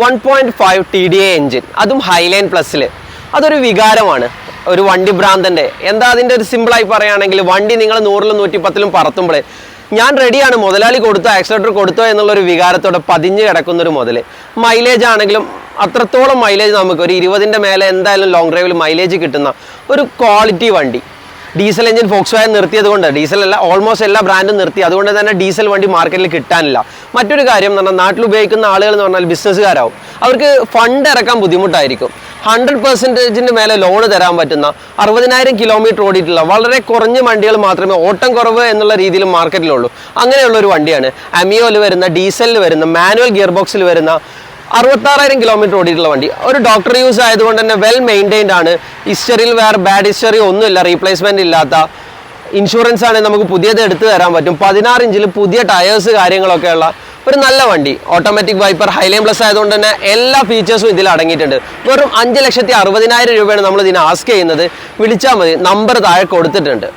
One point five T D A engine അതും Highline പ്ലസ്സിൽ അതൊരു വികാരമാണ്. ഒരു വണ്ടി ഭ്രാന്തന്റെ എന്താ അതിന്റെ ഒരു സിമ്പിളായി പറയുകയാണെങ്കിൽ വണ്ടി നിങ്ങൾ നൂറിലും നൂറ്റിപ്പത്തിലും പറത്തുമ്പോൾ ഞാൻ റെഡിയാണ് മുതലാളി കൊടുത്തോ ആക്സിലേറ്റർ കൊടുത്തോ എന്നുള്ളൊരു വികാരത്തോടെ പതിഞ്ഞ് കിടക്കുന്നൊരു മുതൽ മൈലേജ് ആണെങ്കിലും അത്രത്തോളം മൈലേജ് നമുക്ക്. ഒരു ഇരുപതിന്റെ മേലെ എന്തായാലും ലോങ് ഡ്രൈവിൽ മൈലേജ് കിട്ടുന്ന ഒരു ക്വാളിറ്റി വണ്ടി. ഡീസൽ എഞ്ചിൻ ഫോക്സ് വാഗൻ നിർത്തിയത് കൊണ്ട് ഡീസൽ അല്ല ഓൾമോസ്റ്റ് എല്ലാ ബ്രാൻഡും നിർത്തി. അതുകൊണ്ട് തന്നെ ഡീസൽ വണ്ടി മാർക്കറ്റിൽ കിട്ടാനില്ല. മറ്റൊരു കാര്യം എന്ന് പറഞ്ഞാൽ നാട്ടിൽ ഉപയോഗിക്കുന്ന ആളുകൾ എന്ന് പറഞ്ഞാൽ ബിസിനസ്സുകാരാവും അവർക്ക് ഫണ്ട് ഇറക്കാൻ ബുദ്ധിമുട്ടായിരിക്കും. ഹൺഡ്രഡ് പെർസെന്റേജിന് മേലെ ലോൺ തരാൻ പറ്റുന്ന അറുപതിനായിരം കിലോമീറ്റർ ഓടിയിട്ടുള്ള വളരെ കുറഞ്ഞ വണ്ടികൾ മാത്രമേ ഓട്ടം കുറവ് എന്നുള്ള രീതിയിൽ മാർക്കറ്റിലുള്ളൂ അങ്ങനെയുള്ള ഒരു വണ്ടിയാണ്. അമിയോയിൽ വരുന്ന ഡീസലിൽ വരുന്ന മാനുവൽ ഗിയർ ബോക്സിൽ വരുന്ന അറുപത്താറായിരം കിലോമീറ്റർ ഓടിയിട്ടുള്ള വണ്ടി. ഒരു ഡോക്ടർ യൂസ് ആയതുകൊണ്ട് തന്നെ വെൽ മെയിന്റൈൻഡ് ആണ്. ഹിസ്റ്ററിയിൽ വേറെ ബാഡ് ഹിസ്റ്ററി ഒന്നുമില്ല. റീപ്ലേസ്മെന്റ് ഇല്ലാത്ത ഇൻഷുറൻസ് ആണെങ്കിൽ നമുക്ക് പുതിയത് എടുത്തു തരാൻ പറ്റും. പതിനാറ് ഇഞ്ചിൽ പുതിയ ടയേഴ്സ് കാര്യങ്ങളൊക്കെ ഉള്ള ഒരു നല്ല വണ്ടി. ഓട്ടോമാറ്റിക് വൈപ്പർ ഹൈലൈൻ പ്ലസ് ആയതുകൊണ്ട് തന്നെ എല്ലാ ഫീച്ചേഴ്സും ഇതിൽ അടങ്ങിയിട്ടുണ്ട്. വെറും അഞ്ച് ലക്ഷത്തി അറുപതിനായിരം രൂപയാണ് നമ്മൾ ഇതിനെ ആസ്ക് ചെയ്യുന്നത്. വിളിച്ചാൽ മതി. നമ്പർ താഴെ കൊടുത്തിട്ടുണ്ട്.